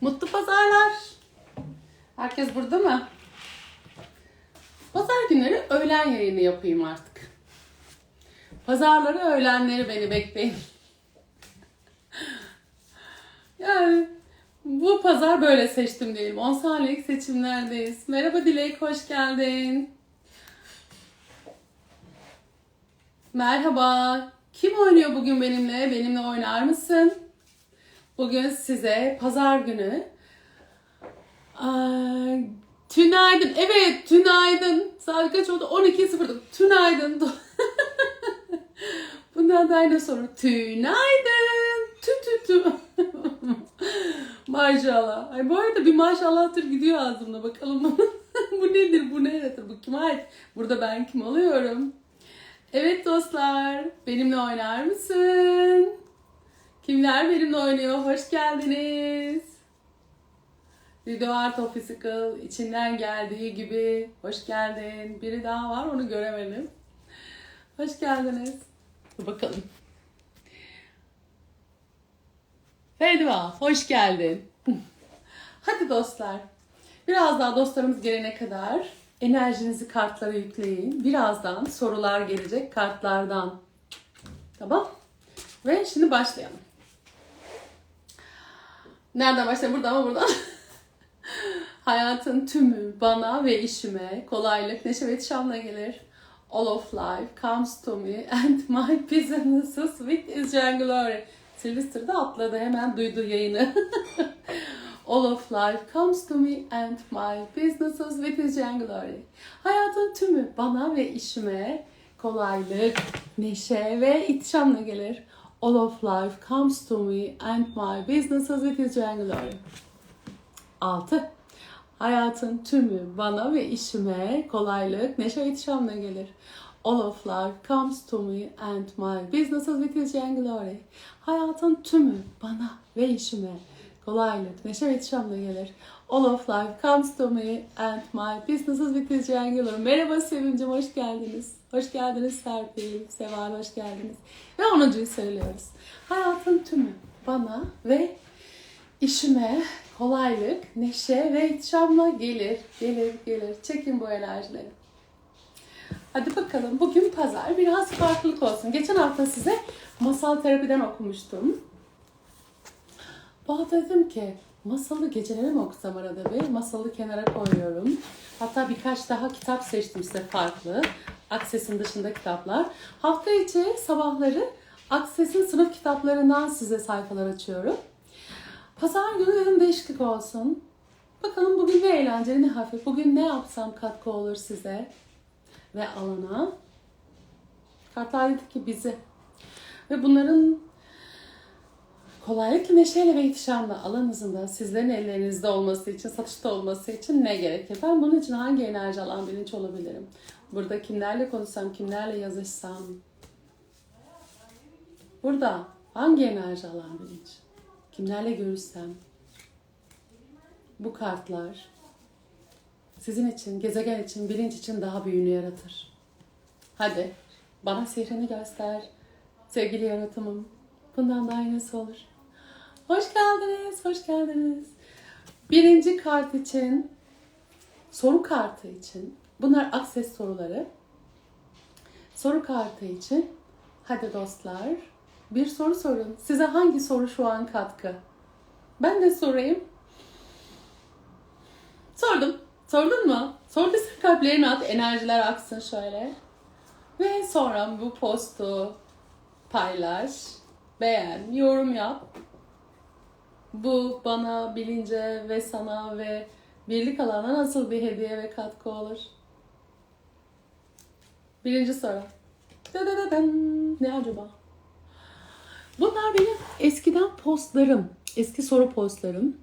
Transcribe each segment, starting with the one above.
Mutlu pazarlar. Herkes burada mı? Pazar günleri öğlen yayını yapayım artık. Pazarları öğlenleri beni bekleyin. Yani bu pazar böyle seçtim diyelim. 10 saniyelik seçimlerdeyiz. Merhaba Dilek, hoş geldin. Merhaba. Kim oynuyor bugün benimle? Benimle oynar mısın? Bugün size pazar günü Aa, tünaydın. Evet, tünaydın. Saat kaç oldu? 12.04. Tünaydın. Bundan da aynı soru. Tünaydın. Tü tü tü. maşallah. Ay bu arada bir maşallahtır gidiyor ağzımda. Bakalım bu nedir? Bu nedir? Bu kime ait? Burada ben kim oluyorum? Evet dostlar. Benimle oynar mısın? Kimler benimle oynuyor? Hoş geldiniz. Video Art of Physical içinden geldiği gibi hoş geldin. Biri daha var onu göremedim. Hoş geldiniz. Bakalım. Fedva hoş geldin. Hadi dostlar. Biraz daha dostlarımız gelene kadar enerjinizi kartlara yükleyin. Birazdan sorular gelecek kartlardan. Tamam. Ve şimdi başlayalım. Nereden başlayalım? Buradan mı buradan? Hayatın tümü bana ve işime kolaylık, neşe ve ihtişamla gelir. All of life comes to me and my businesses with his glory. Sylvester da atladı hemen duydu yayını. All of life comes to me and my businesses with his glory. Hayatın tümü bana ve işime kolaylık, neşe ve ihtişamla gelir. All of life comes to me and my businesses with his glory. 6. Hayatın tümü bana ve işime kolaylık, neşe ve ihtişamla gelir. All of life comes to me and my businesses with his glory. Hayatın tümü bana ve işime kolaylık, neşe ve ihtişamla gelir. All of life comes to me and my businesses with his glory. Merhaba Sevimcim, hoş geldiniz. Hoş geldiniz Serpil, Seval hoş geldiniz. Ve onuncuyu söylüyoruz. Hayatın tümü bana ve işime kolaylık, neşe ve ihtişamla gelir, gelir, gelir. Çekin bu enerjileri. Hadi bakalım bugün pazar biraz farklılık olsun. Geçen hafta size masal terapiden okumuştum. Hafta dedim ki masalı geceleri mi okusam arada bir? Masalı kenara koyuyorum. Hatta birkaç daha kitap seçtim size farklı. Akses'in dışında kitaplar. Hafta içi sabahları Akses'in sınıf kitaplarından size sayfalar açıyorum. Pazar günü dedim değişiklik olsun. Bakalım bugün ne eğlenceli ne hafif. Bugün ne yapsam katkı olur size ve alana. Kartlar dedi ki bizi. Ve bunların kolaylıkla, neşeyle ve ihtişamla alanınızın da sizlerin ellerinizde olması için, satışta olması için ne gerekir? Ben bunun için hangi enerji alan bilinç olabilirim? Burada kimlerle konuşsam, kimlerle yazışsam? Burada hangi enerji alan bilinç? Kimlerle görüşsem? Bu kartlar sizin için, gezegen için, bilinç için daha büyüğünü yaratır. Hadi bana sihrini göster. Sevgili yaratımım. Bundan daha iyisi olur. Hoş geldiniz, hoş geldiniz. Birinci kart için, soru kartı için, bunlar akses soruları. Soru kartı için, hadi dostlar, bir soru sorun. Size hangi soru şu an katkı? Ben de sorayım. Sordum. Sordun mu? Sorduysan kalplerini at, enerjiler aksın şöyle. Ve sonra bu postu paylaş, beğen, yorum yap. Bu bana, bilince ve sana ve birlik alana nasıl bir hediye ve katkı olur? Birinci soru. Ne acaba? Bunlar benim eskiden postlarım. Eski soru postlarım.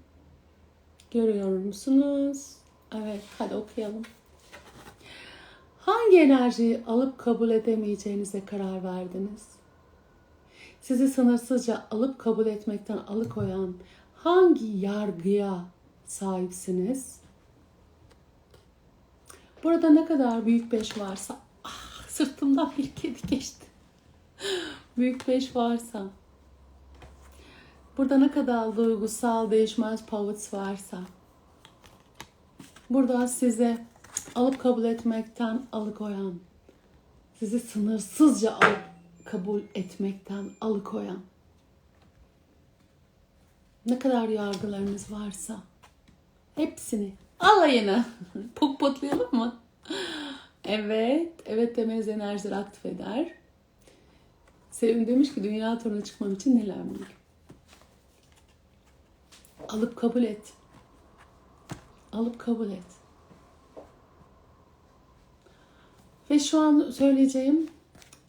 Görüyor musunuz? Evet, hadi okuyalım. Hangi enerjiyi alıp kabul edemeyeceğinize karar verdiniz? Sizi sınırsızca alıp kabul etmekten alıkoyan hangi yargıya sahipsiniz? Burada ne kadar büyük beş varsa, sırtımdan bir kedi geçti. büyük beş varsa, Burada ne kadar duygusal değişmez poets varsa burada size alıp kabul etmekten alıkoyan, sizi sınırsızca alıp kabul etmekten alıkoyan ne kadar yargılarınız varsa hepsini alayına pukpotlayalım mı? Evet, evet demeniz enerjileri aktif eder. Sevim demiş ki dünya turuna çıkmam için neler mümkün? Alıp kabul et. Alıp kabul et. Ve şu an söyleyeceğim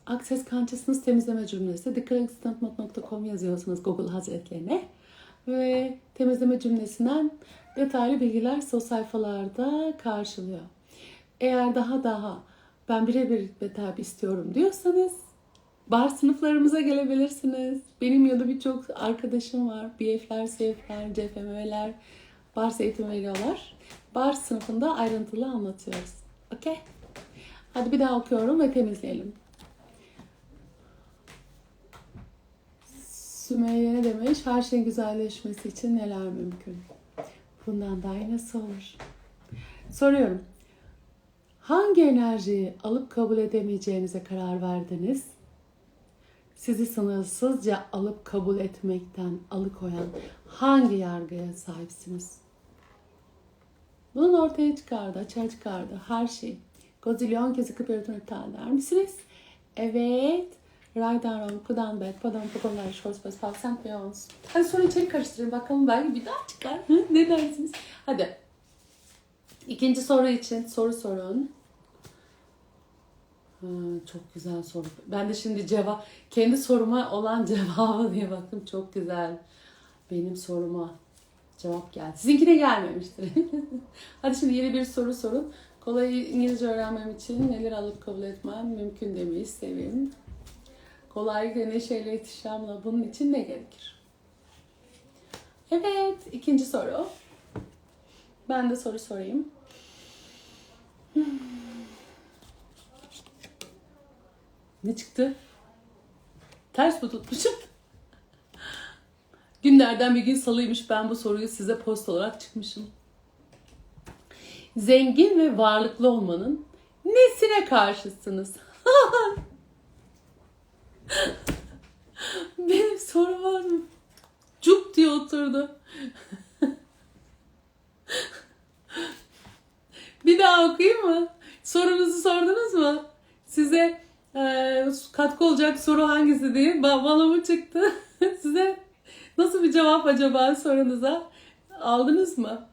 Access Consciousness temizleme cümlesi thecorrectstandmod.com yazıyorsunuz Google Hazretlerine. Ve temizleme cümlesinden detaylı bilgiler o sayfalarda karşılıyor. Eğer daha daha ben birebir betap istiyorum diyorsanız bar sınıflarımıza gelebilirsiniz. Benim ya da birçok arkadaşım var. BF'ler, CF'ler, CFM'ler, bar eğitimi veriyorlar. Bar sınıfında ayrıntılı anlatıyoruz. Okey? Hadi bir daha okuyorum ve temizleyelim. Sümeyye ne demiş? Her şeyin güzelleşmesi için neler mümkün? Bundan daha iyi nasıl olur? Soruyorum. Hangi enerjiyi alıp kabul edemeyeceğinize karar verdiniz? Sizi sınırsızca alıp kabul etmekten alıkoyan hangi yargıya sahipsiniz? Bunun ortaya çıkardı, açığa çıkardı her şey. Gozilyon kez yıkıp yaratını iptal misiniz? Evet. Right arm, kudan bet, padam, pokollar, shorts, bas, pal, sent, beyons. Hadi sonra içeri karıştırın bakalım belki bir daha çıkar. Ne dersiniz? Hadi. İkinci soru için soru sorun. Çok güzel soru. Ben de şimdi cevap, kendi soruma olan cevabı diye baktım. Çok güzel. Benim soruma cevap geldi. Sizinkine gelmemiştir. Hadi şimdi yeni bir soru sorun. Kolay İngilizce öğrenmem için neler alıp kabul etmem mümkün demeyi seveyim. Kolaylıkla neşeyle ihtişamla bunun için ne gerekir? Evet, ikinci soru. Ben de soru sorayım. Hmm. Ne çıktı? Ters mi tutmuşum? Günlerden bir gün salıymış ben bu soruyu size post olarak çıkmışım. Zengin ve varlıklı olmanın nesine karşısınız? Benim sorum var mı? Cuk diye oturdu. bir daha okuyayım mı? Sorunuzu sordunuz mu? Size katkı olacak soru hangisi diye ba- bana mı çıktı? Size nasıl bir cevap acaba sorunuza? Aldınız mı?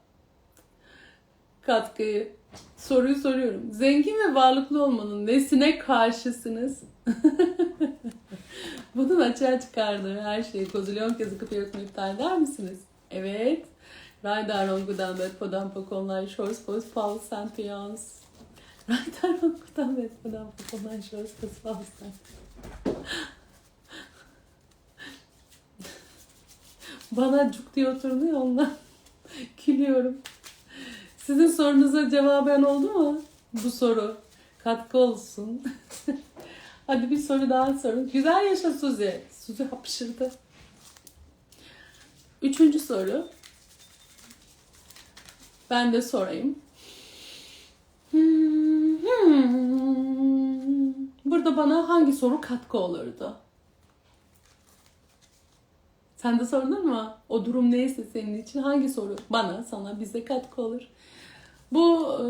Katkıyı. Soruyu soruyorum. Zengin ve varlıklı olmanın nesine karşısınız? Bunun açığa çıkardığı her şeyi kozilyon kez yaratımı iptal eder misiniz? Evet. Raydar Rongu'dan ve Podam Pokonlar Shores Post Paul Saint. Raydar Rongu'dan ve Shores Post Paul Saint Bana cuk diye oturdu ya ondan gülüyorum. Sizin sorunuza cevaben oldu mu bu soru? Katkı olsun. Hadi bir soru daha sorun. Güzel yaşa Suzi. Suzi hapşırdı. Üçüncü soru. Ben de sorayım. Hmm. Burada bana hangi soru katkı olurdu? Sen de sordun mu? O durum neyse senin için hangi soru bana, sana, bize katkı olur? Bu e,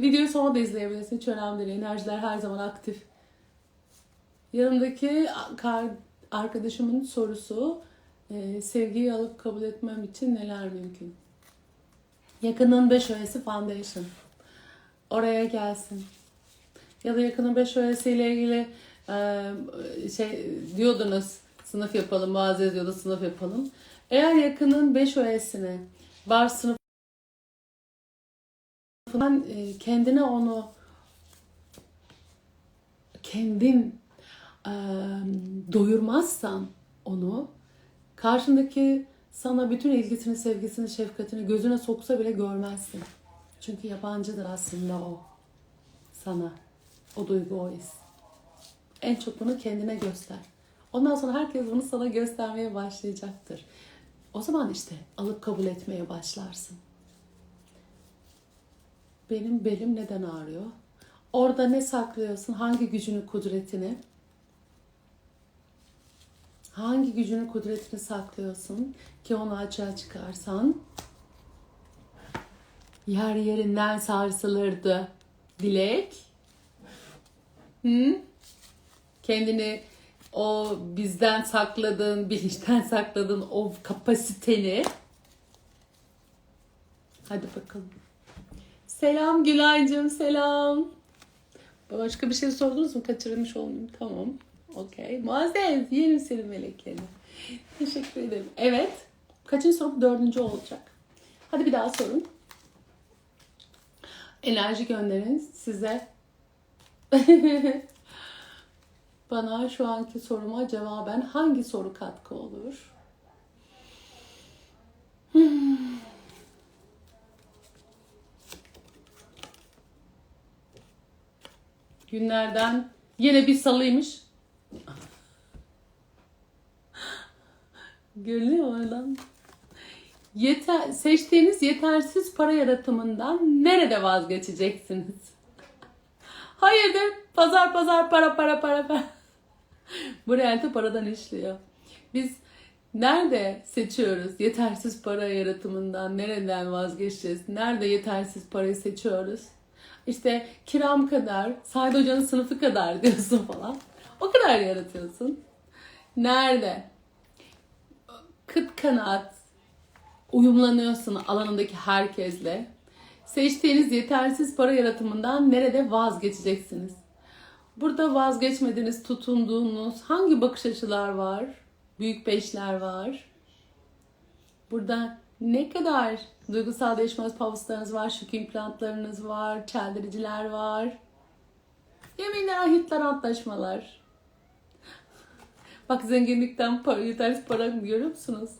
videoyu sonra da izleyebilirsin. Hiç önemli değil. Enerjiler her zaman aktif. Yanımdaki arkadaşımın sorusu e, sevgiyi alıp kabul etmem için neler mümkün? Yakının 5 öğesi foundation. Oraya gelsin. Ya da yakının 5 öğesi ile ilgili e, şey diyordunuz sınıf yapalım, bazı yazıyordu sınıf yapalım. Eğer yakının 5 öğesine bar sınıf falan e, kendine onu kendin e, doyurmazsan onu karşındaki sana bütün ilgisini, sevgisini, şefkatini gözüne soksa bile görmezsin. Çünkü yabancıdır aslında o sana. O duygu, o his. En çok bunu kendine göster. Ondan sonra herkes bunu sana göstermeye başlayacaktır. O zaman işte alıp kabul etmeye başlarsın. Benim belim neden ağrıyor? Orada ne saklıyorsun? Hangi gücünü, kudretini? Hangi gücünü, kudretini saklıyorsun ki onu açığa çıkarsan yer yerinden sarsılırdı. Dilek? Hı? Kendini o bizden sakladığın, bilinçten sakladığın o kapasiteni Hadi bakalım. Selam Gülay'cığım, selam. Başka bir şey sordunuz mu? Kaçırmış olmayayım. Tamam. Okey. Muazzez, yerim senin meleklerini. Teşekkür ederim. Evet. Kaçıncı soru? Dördüncü olacak. Hadi bir daha sorun. Enerji gönderin size. Bana şu anki soruma cevaben hangi soru katkı olur? Hmm. Günlerden yine bir salıymış. Görünüyor oradan. Yeter, seçtiğiniz yetersiz para yaratımından nerede vazgeçeceksiniz? Hayırdır? Pazar pazar para para para para. Bu realite paradan işliyor. Biz nerede seçiyoruz yetersiz para yaratımından? Nereden vazgeçeceğiz? Nerede yetersiz parayı seçiyoruz? İşte kiram kadar, Said Hoca'nın sınıfı kadar diyorsun falan. O kadar yaratıyorsun. Nerede? Kıt kanaat uyumlanıyorsun alanındaki herkesle. Seçtiğiniz yetersiz para yaratımından nerede vazgeçeceksiniz? Burada vazgeçmediğiniz, tutunduğunuz hangi bakış açılar var? Büyük beşler var. Burada ne kadar duygusal değişmez pavuslarınız var, şük implantlarınız var, çeldiriciler var. Yeminler, ahitler, antlaşmalar. Bak zenginlikten para, yetersiz para görüyor musunuz?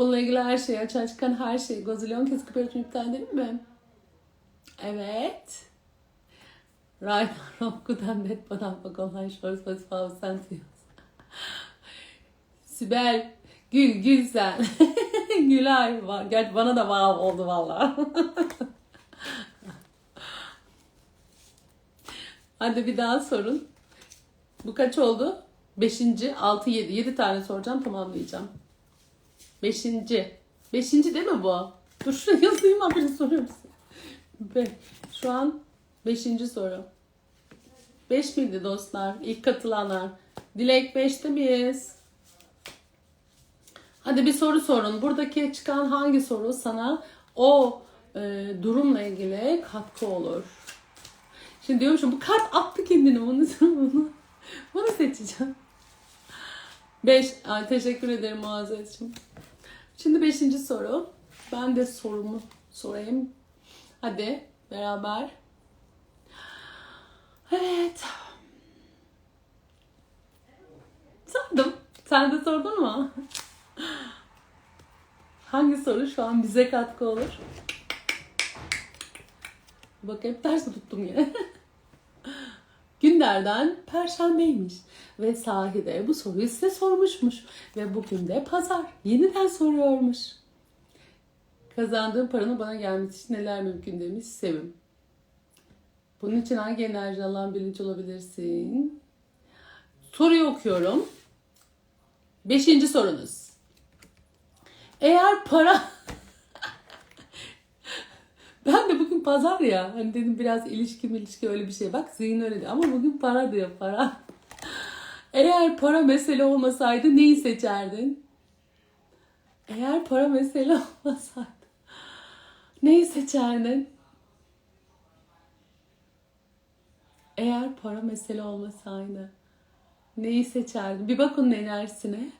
Bununla ilgili her şey, açığa çıkan her şey. Gozilyon kez kıpırtını iptal değil mi? Evet. Right Rokku'dan net bana bak online shorts was five centios. Sibel, gül gül sen. Gülay var. Gerçi bana da vav oldu valla. Hadi bir daha sorun. Bu kaç oldu? Beşinci, altı, yedi. Yedi tane soracağım tamamlayacağım. Beşinci. Beşinci değil mi bu? Dur şuraya yazayım haberi soruyor musun? Be, şu an beşinci soru. Beş miydi dostlar? İlk katılanlar. Dilek beşte miyiz? Hadi bir soru sorun. Buradaki çıkan hangi soru sana o e, durumla ilgili katkı olur? Şimdi diyormuşum bu kart attı kendini. Bunu, bunu, bunu seçeceğim. Beş. Ay, teşekkür ederim Muazzezciğim. Şimdi beşinci soru. Ben de sorumu sorayım. Hadi beraber. Evet. Sordum. Sen de sordun mu? Hangi soru şu an bize katkı olur? Bak hep ters tuttum yine. Günlerden perşembeymiş ve sahide bu soruyu size sormuşmuş ve bugün de pazar yeniden soruyormuş. Kazandığım paranın bana gelmesi için neler mümkün demiş Sevim. Bunun için hangi enerji alan bilinç olabilirsin? Soruyu okuyorum. Beşinci sorunuz. Eğer para... ben de bugün pazar ya. Hani dedim biraz ilişki ilişki öyle bir şey. Bak zihin öyle diyor. Ama bugün para diyor para. Eğer para mesele olmasaydı neyi seçerdin? Eğer para mesele olmasaydı neyi seçerdin? Eğer para mesele olmasaydı neyi seçerdin? Bir bak onun enerjisine.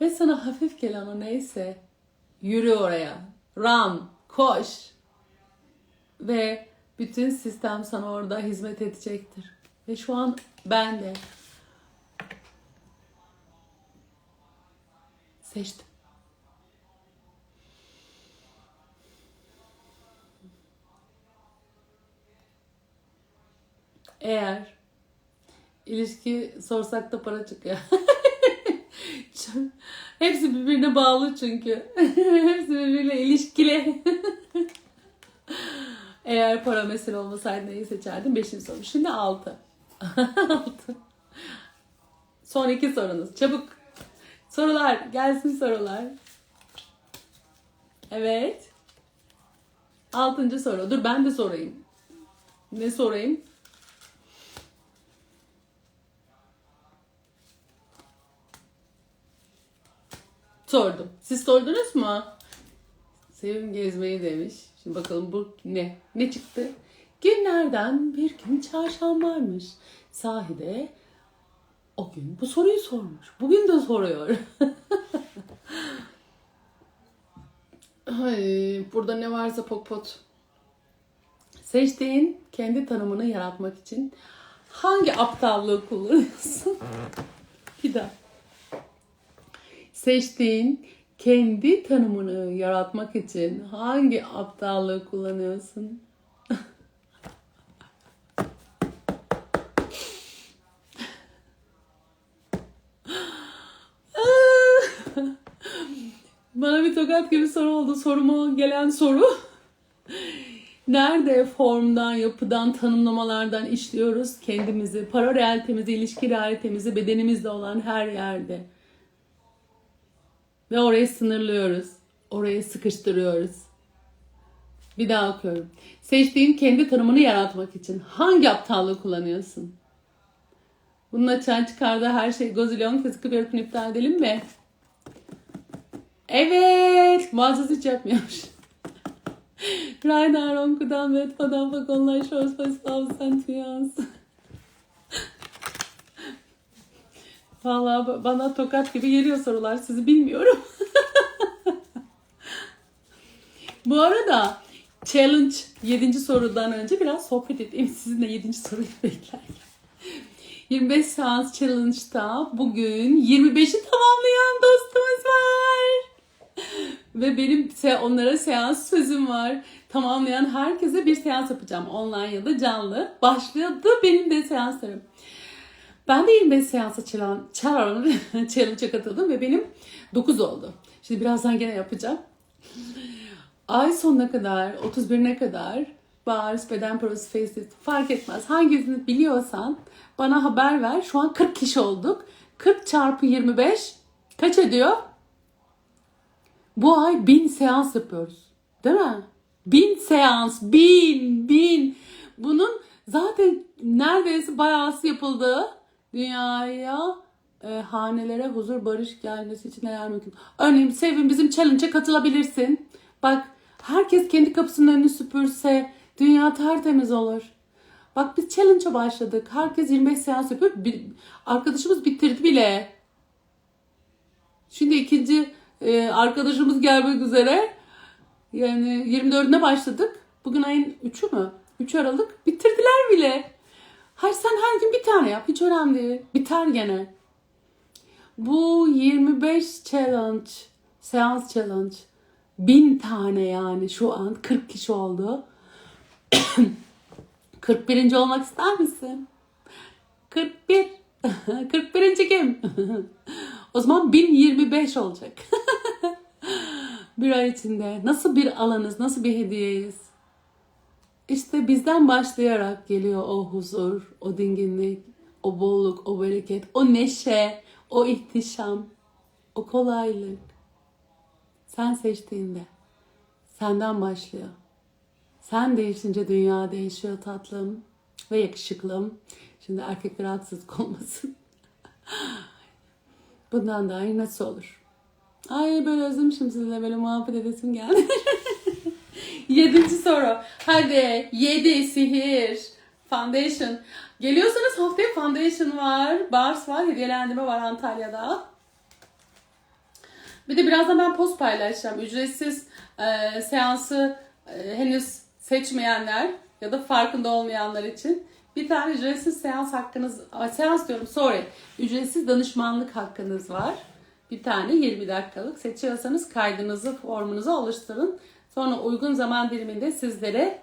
Ve sana hafif gelen o neyse yürü oraya. Ram, koş. Ve bütün sistem sana orada hizmet edecektir. Ve şu an ben de seçtim. Eğer İlişki sorsak da para çıkıyor. Hepsi birbirine bağlı çünkü. Hepsi birbiriyle ilişkili. Eğer para mesele olmasaydı neyi seçerdin? Beşinci soru. Şimdi altı. altı. Son iki sorunuz. Çabuk. Sorular. Gelsin sorular. Evet. Altıncı soru. Dur ben de sorayım. Ne sorayım? Sordum. Siz sordunuz mu? Sevim gezmeyi demiş. Şimdi bakalım bu ne? Ne çıktı? Günlerden bir gün çarşambaymış. Sahide o gün bu soruyu sormuş. Bugün de soruyor. Ay, burada ne varsa pokpot. Seçtiğin kendi tanımını yaratmak için hangi aptallığı kullanıyorsun? bir daha. Seçtiğin kendi tanımını yaratmak için hangi aptallığı kullanıyorsun? Bana bir tokat gibi soru oldu. Soruma gelen soru. Nerede formdan, yapıdan, tanımlamalardan işliyoruz kendimizi, para realitemizi, ilişki realitemizi bedenimizde olan her yerde. Ve orayı sınırlıyoruz. Orayı sıkıştırıyoruz. Bir daha okuyorum. Seçtiğin kendi tanımını yaratmak için hangi aptallığı kullanıyorsun? Bunun açığa çıkardığı her şey Gozilyon fiziki bir öğretini iptal edelim mi? Evet. Muazzez hiç yapmıyormuş. Rainer Onku'dan ve Etfa'dan Fakonlar Shores Festival Sentiyans. Valla bana tokat gibi geliyor sorular. Sizi bilmiyorum. Bu arada challenge 7. sorudan önce biraz sohbet edeyim sizinle 7. soruyu beklerken. 25 seans challenge'da bugün 25'i tamamlayan dostumuz var. Ve benim se- onlara seans sözüm var. Tamamlayan herkese bir seans yapacağım. Online ya da canlı. Başladı benim de seanslarım. Ben de 25 seansa challenge, challenge'a katıldım ve benim 9 oldu. Şimdi birazdan gene yapacağım. Ay sonuna kadar, 31'ine kadar Bars, Beden Prosu, Facelift fark etmez. Hangisini biliyorsan bana haber ver. Şu an 40 kişi olduk. 40 çarpı 25 kaç ediyor? Bu ay 1000 seans yapıyoruz. Değil mi? 1000 seans, 1000, 1000. Bunun zaten neredeyse bayağısı yapıldı. Dünyaya e, hanelere huzur barış gelmesi için neler mümkün. Örneğin Sevin bizim challenge'a katılabilirsin. Bak herkes kendi kapısının önünü süpürse dünya tertemiz olur. Bak biz challenge'a başladık. Herkes 25 seans yapıyor. Bir, arkadaşımız bitirdi bile. Şimdi ikinci e, arkadaşımız gelmek üzere. Yani 24'üne başladık. Bugün ayın 3'ü mü? 3 Aralık. Bitirdiler bile. Hayır sen her gün bir tane yap. Hiç önemli değil. Biter gene. Bu 25 challenge, seans challenge. Bin tane yani şu an 40 kişi oldu. 41. olmak ister misin? 41. 41. kim? o zaman 1025 olacak. bir ay içinde. Nasıl bir alanız, nasıl bir hediyeyiz? İşte bizden başlayarak geliyor o huzur, o dinginlik, o bolluk, o bereket, o neşe, o ihtişam, o kolaylık. Sen seçtiğinde senden başlıyor. Sen değişince dünya değişiyor tatlım ve yakışıklım. Şimdi erkekler haksızlık olmasın. Bundan daha iyi nasıl olur? Ay böyle özlemişim sizinle böyle muhabbet edesim geldi. Yedinci soru. Hadi yedi sihir. Foundation. Geliyorsanız haftaya foundation var. Bars var. Hediyelendirme var Antalya'da. Bir de birazdan ben post paylaşacağım. Ücretsiz e, seansı e, henüz seçmeyenler ya da farkında olmayanlar için bir tane ücretsiz seans hakkınız, seans diyorum sorry, ücretsiz danışmanlık hakkınız var. Bir tane 20 dakikalık seçiyorsanız kaydınızı, formunuzu oluşturun. Sonra uygun zaman diliminde sizlere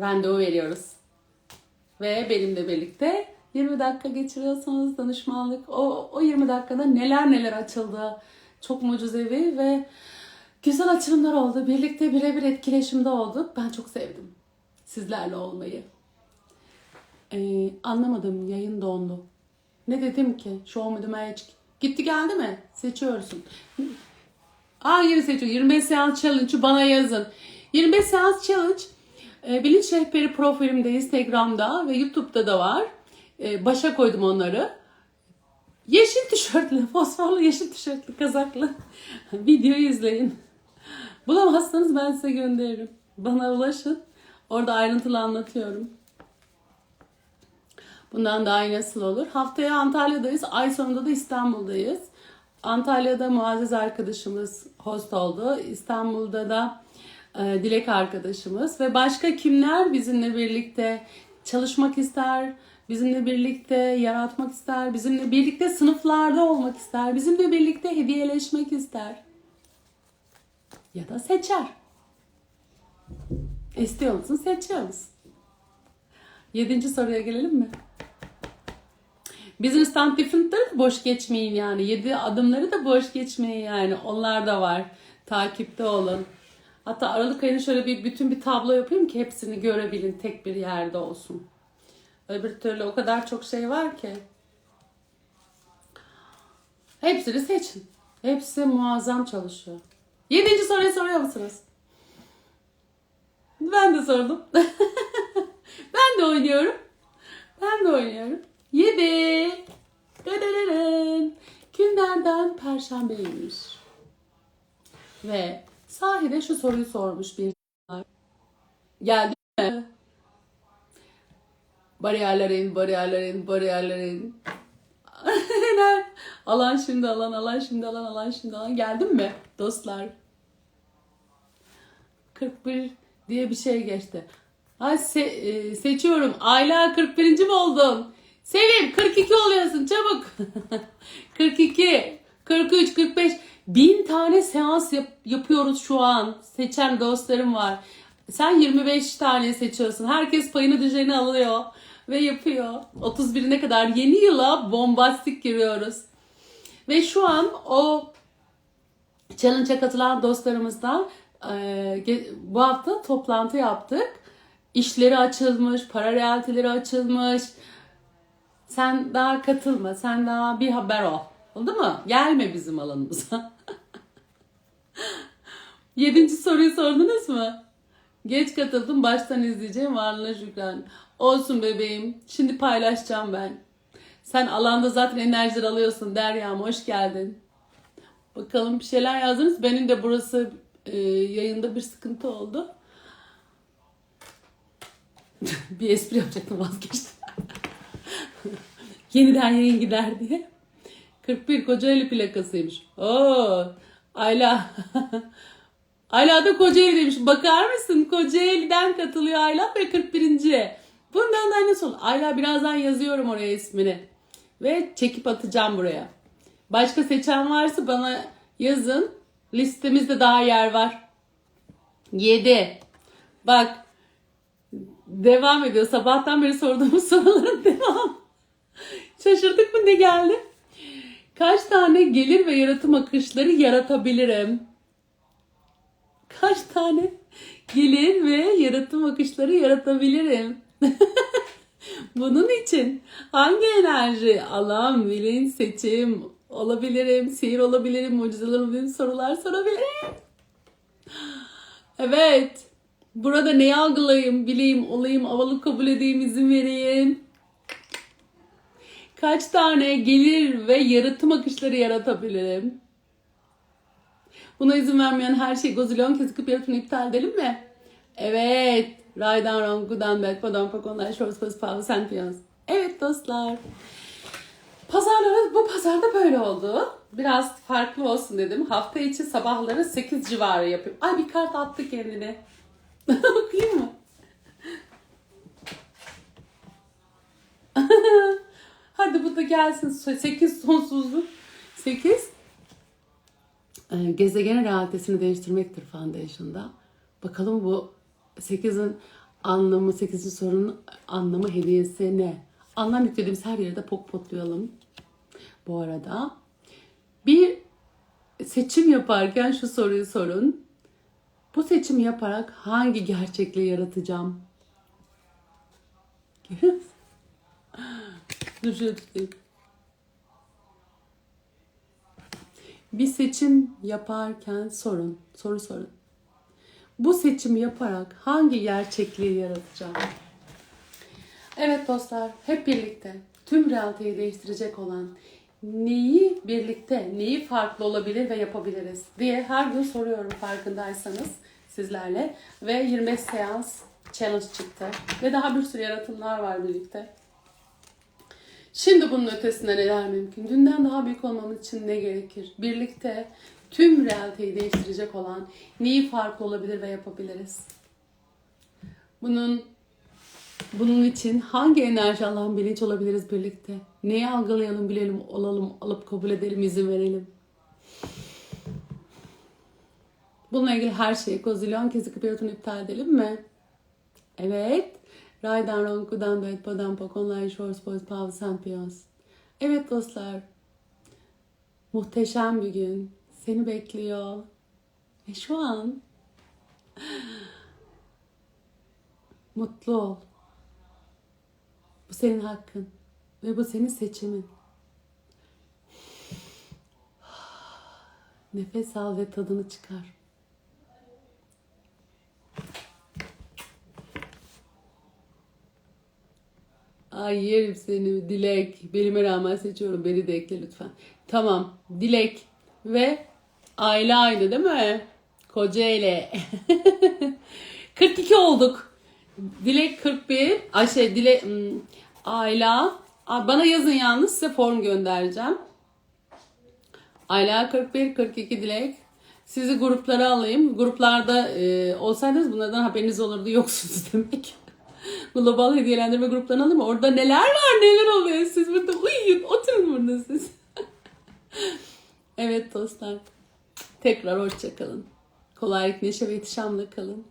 randevu veriyoruz. Ve benimle birlikte 20 dakika geçiriyorsanız danışmanlık o, o 20 dakikada neler neler açıldı. Çok mucizevi ve güzel açılımlar oldu. Birlikte birebir etkileşimde olduk. Ben çok sevdim sizlerle olmayı. Ee, anlamadım yayın dondu. Ne dedim ki? Show magic. Gitti geldi mi? Seçiyorsun. Aa yeni seçiyor. 25 seans challenge'ı bana yazın. 25 seans challenge e, bilinç rehberi profilimde Instagram'da ve YouTube'da da var. E, başa koydum onları. Yeşil tişörtlü, fosforlu yeşil tişörtlü kazaklı videoyu izleyin. Bulamazsanız ben size gönderirim. Bana ulaşın. Orada ayrıntılı anlatıyorum. Bundan daha iyi nasıl olur? Haftaya Antalya'dayız. Ay sonunda da İstanbul'dayız. Antalya'da Muazzez arkadaşımız host oldu. İstanbul'da da e, Dilek arkadaşımız ve başka kimler bizimle birlikte çalışmak ister, bizimle birlikte yaratmak ister, bizimle birlikte sınıflarda olmak ister, bizimle birlikte hediyeleşmek ister. Ya da seçer. İstiyor musun? Seçiyoruz. Yedinci soruya gelelim mi? Business Stand Different'ları da boş geçmeyin yani. Yedi adımları da boş geçmeyin yani. Onlar da var. Takipte olun. Hatta Aralık ayını şöyle bir bütün bir tablo yapayım ki hepsini görebilin. Tek bir yerde olsun. Öbür türlü o kadar çok şey var ki. Hepsini seçin. Hepsi muazzam çalışıyor. Yedinci soruyu soruyor musunuz? Ben de sordum. ben de oynuyorum. Ben de oynuyorum. Yedi. Dadadadın. Günlerden perşembeymiş. Ve sahide şu soruyu sormuş bir Geldi mi? Bariyerlerin, bariyerlerin, bariyerlerin. Alan şimdi alan, alan şimdi alan, alan şimdi alan. Geldin mi dostlar? 41 diye bir şey geçti. Ha se- e, seçiyorum. Ayla 41. mi oldun? Sevim 42 oluyorsun çabuk. 42, 43, 45. Bin tane seans yap- yapıyoruz şu an. Seçen dostlarım var. Sen 25 tane seçiyorsun. Herkes payını düzeni alıyor ve yapıyor. 31'ine kadar yeni yıla bombastik giriyoruz. Ve şu an o challenge'a katılan dostlarımızdan e, bu hafta toplantı yaptık. İşleri açılmış, para realiteleri açılmış. Sen daha katılma, sen daha bir haber ol. Oldu mu? Gelme bizim alanımıza. Yedinci soruyu sordunuz mu? Geç katıldım, baştan izleyeceğim. Varlığına şükran. Olsun bebeğim. Şimdi paylaşacağım ben. Sen alanda zaten enerjiler alıyorsun. Derya'm hoş geldin. Bakalım bir şeyler yazdınız. Benim de burası e, yayında bir sıkıntı oldu. bir espri yapacaktım vazgeçtim. Yeniden yayın gider diye. 41 Kocaeli plakasıymış. Oo, Ayla. Ayla da Kocaeli'deymiş. Bakar mısın? Kocaeli'den katılıyor Ayla ve 41. Bundan da ne sol? Ayla birazdan yazıyorum oraya ismini. Ve çekip atacağım buraya. Başka seçen varsa bana yazın. Listemizde daha yer var. 7. Bak. Devam ediyor. Sabahtan beri sorduğumuz soruların devamı. Şaşırdık mı ne geldi? Kaç tane gelir ve yaratım akışları yaratabilirim? Kaç tane gelir ve yaratım akışları yaratabilirim? Bunun için hangi enerji, alan, bilinç, seçim olabilirim, sihir olabilirim, mucizeler olabilirim, sorular sorabilirim? Evet. Burada neyi algılayayım, bileyim, olayım, havalı kabul edeyim, izin vereyim. Kaç tane gelir ve yaratım akışları yaratabilirim? Buna izin vermeyen her şey gozilyon kesip yaratımını iptal edelim mi? Evet. Right and wrong, good and bad, bad and online, short. Evet dostlar. Pazarları bu pazarda böyle oldu. Biraz farklı olsun dedim. Hafta içi sabahları 8 civarı yapıyorum. Ay bir kart attı kendine. Okuyayım mı? Hadi bu da gelsin. 8 sonsuzluk. 8 e, gezegen realitesini değiştirmektir Foundation'da. Bakalım bu 8'in anlamı, 8. sorunun anlamı hediyesi ne? Anlam yüklediğimiz her yerde pok potlayalım. Bu arada bir seçim yaparken şu soruyu sorun. Bu seçimi yaparak hangi gerçekliği yaratacağım? Bir seçim yaparken sorun, soru sorun. Bu seçimi yaparak hangi gerçekliği yaratacağım? Evet dostlar, hep birlikte tüm realiteyi değiştirecek olan neyi birlikte, neyi farklı olabilir ve yapabiliriz diye her gün soruyorum farkındaysanız sizlerle. Ve 25 seans challenge çıktı. Ve daha bir sürü yaratımlar var birlikte. Şimdi bunun ötesinde neler mümkün? Dünden daha büyük olmamız için ne gerekir? Birlikte tüm realiteyi değiştirecek olan neyi farklı olabilir ve yapabiliriz? Bunun bunun için hangi enerji alan bilinç olabiliriz birlikte? Neyi algılayalım, bilelim, olalım, alıp kabul edelim, izin verelim. Bununla ilgili her şeyi kozilyon kezi kıpıyatını iptal edelim mi? Evet. Raydan Ronku'dan Duet Padam Pokonlay Shores Boys Pav Sampions. Evet dostlar. Muhteşem bir gün. Seni bekliyor. Ve şu an mutlu ol. Bu senin hakkın. Ve bu senin seçimin. Nefes al ve tadını çıkar. Ay yerim seni Dilek. Belime rağmen seçiyorum. Beni de ekle lütfen. Tamam. Dilek ve aile aynı değil mi? Kocaeli. 42 olduk. Dilek 41. Ay şey Dilek hmm, Ayla. Bana yazın yalnız size form göndereceğim. Ayla 41, 42 Dilek. Sizi gruplara alayım. Gruplarda e, olsaydınız bunlardan haberiniz olurdu. Yoksunuz demek. Global hediyelendirme gruplarına alayım. Orada neler var neler oluyor. Siz burada uyuyun. Oturun burada siz. evet dostlar. Tekrar hoşça kalın. Kolaylık, neşe ve ihtişamla kalın.